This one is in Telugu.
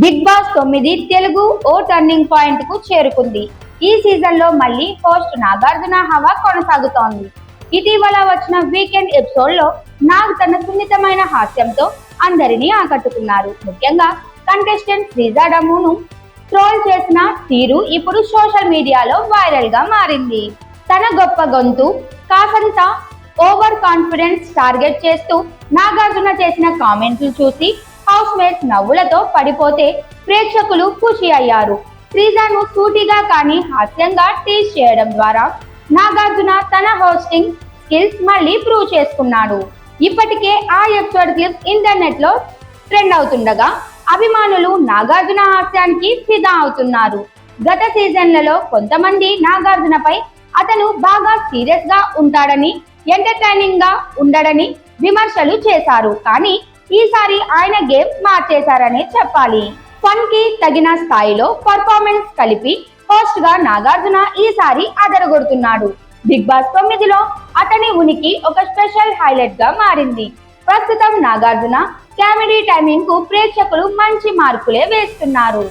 బిగ్ బాస్ తొమ్మిది తెలుగు ఓ టర్నింగ్ పాయింట్కు చేరుకుంది. ఈ సీజన్లో మళ్ళీ హోస్ట్ నాగార్జున హవా కొనసాగుతోంది. ఇటీవల వచ్చిన వీకెండ్ ఎపిసోడ్లో నాగ్ తన సున్నితమైన హాస్యంతో అందరినీ ఆకట్టుకున్నారు. ముఖ్యంగా కంటెస్టెంట్ శ్రీజా డమ్మును ట్రోల్ చేసిన తీరు ఇప్పుడు సోషల్ మీడియాలో వైరల్గా మారింది. తన గొప్ప గొంతు కాసంత ఓవర్ కాన్ఫిడెన్స్ టార్గెట్ చేస్తూ నాగార్జున చేసిన కామెంట్లు చూసి హౌస్ మేట్స్ నవ్వులతో పడిపోతే ప్రేక్షకులు ఖుషి అయ్యారు. శ్రీజాను సూటిగా కానీ హాస్యంగా టీజ్ చేయడం ద్వారా నాగార్జున తన హోస్టింగ్ స్కిల్స్ మళ్ళీ ప్రూవ్ చేసుకున్నాడు. ఇప్పటికే ఆ ఎపిసోడ్ క్లిప్ ఇంటర్నెట్లో ట్రెండ్ అవుతుండగా అభిమానులు నాగార్జున హాస్యానికి ఫిదా అవుతున్నారు. గత సీజన్లలో కొంతమంది నాగార్జునపై అతను బాగా సీరియస్గా ఉంటాడని ఎంటర్టైనింగ్గా ఉండడని విమర్శలు చేశారు. కానీ ఈసారి ఆయన గేమ్ మార్చేశారనే చెప్పాలి. ఫన్కి తగిన స్థాయిలో పర్ఫార్మెన్స్ కలిపి హోస్ట్గా నాగార్జున ఈసారి అదరగొడుతున్నాడు. బిగ్ బాస్ తొమ్మిదిలో అతని ఉనికి ఒక స్పెషల్ హైలైట్గా మారింది. ప్రస్తుతం నాగార్జున కామెడీ టైమింగ్కు ప్రేక్షకులు మంచి మార్కులే వేస్తున్నారు.